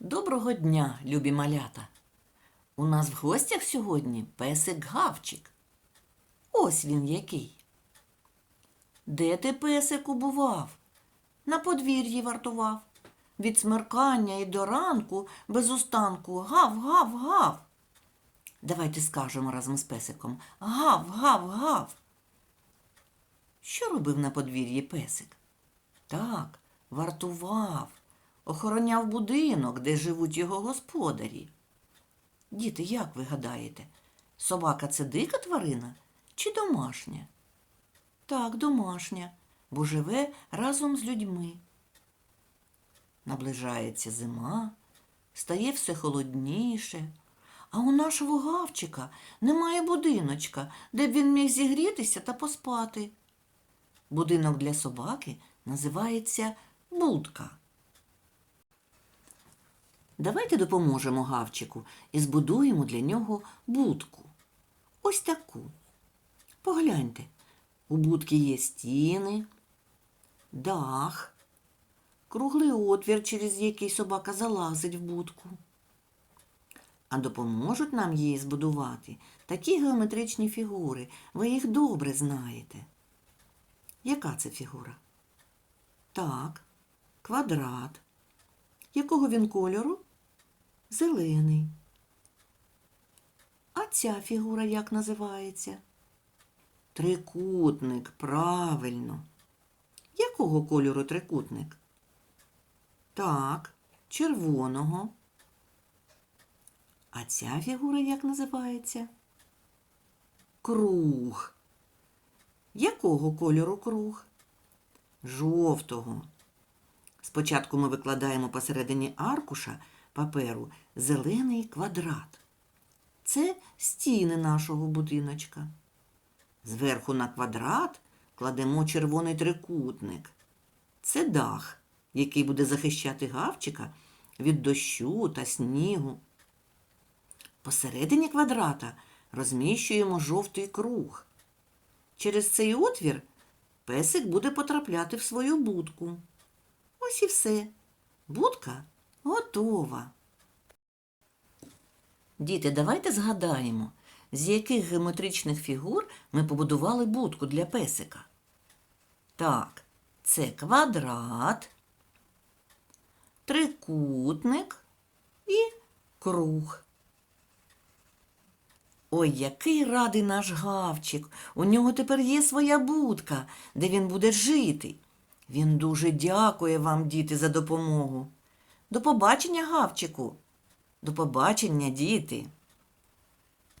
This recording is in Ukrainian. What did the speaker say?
Доброго дня, любі малята! У нас в гостях сьогодні песик Гавчик. Ось він який. Де ти, песику, бував? На подвір'ї вартував. Від смеркання і до ранку без устанку гав, гав, гав. Давайте скажемо разом з песиком гав, гав, гав. Що робив на подвір'ї песик? Так, вартував, охороняв будинок, де живуть його господарі. Діти, як ви гадаєте, собака це дика тварина чи домашня? Так, домашня, бо живе разом з людьми. Наближається зима, стає все холодніше, а у нашого гавчика немає будиночка, де б він міг зігрітися та поспати. Будинок для собаки називається будка. Давайте допоможемо гавчику і збудуємо для нього будку. Ось таку. Погляньте, у будки є стіни, дах, круглий отвір, через який собака залазить в будку. А допоможуть нам її збудувати такі геометричні фігури. Ви їх добре знаєте. Яка це фігура? Так, квадрат. Якого він кольору? Зелений. А ця фігура як називається? Трикутник, правильно. Якого кольору трикутник? Так, червоного. А ця фігура як називається? Круг. Якого кольору круг? Жовтого. Спочатку ми викладаємо посередині аркуша паперу зелений квадрат. Це стіни нашого будиночка. Зверху на квадрат кладемо червоний трикутник. Це дах, який буде захищати гавчика від дощу та снігу. Посередині квадрата розміщуємо жовтий круг. Через цей отвір песик буде потрапляти в свою будку. Ось і все. Будка готова. Діти, давайте згадаємо, з яких геометричних фігур ми побудували будку для песика. Так, це квадрат, трикутник і круг. Ой, який радий наш гавчик. У нього тепер є своя будка, де він буде жити. Він дуже дякує вам, діти, за допомогу. До побачення, гавчику. До побачення, діти.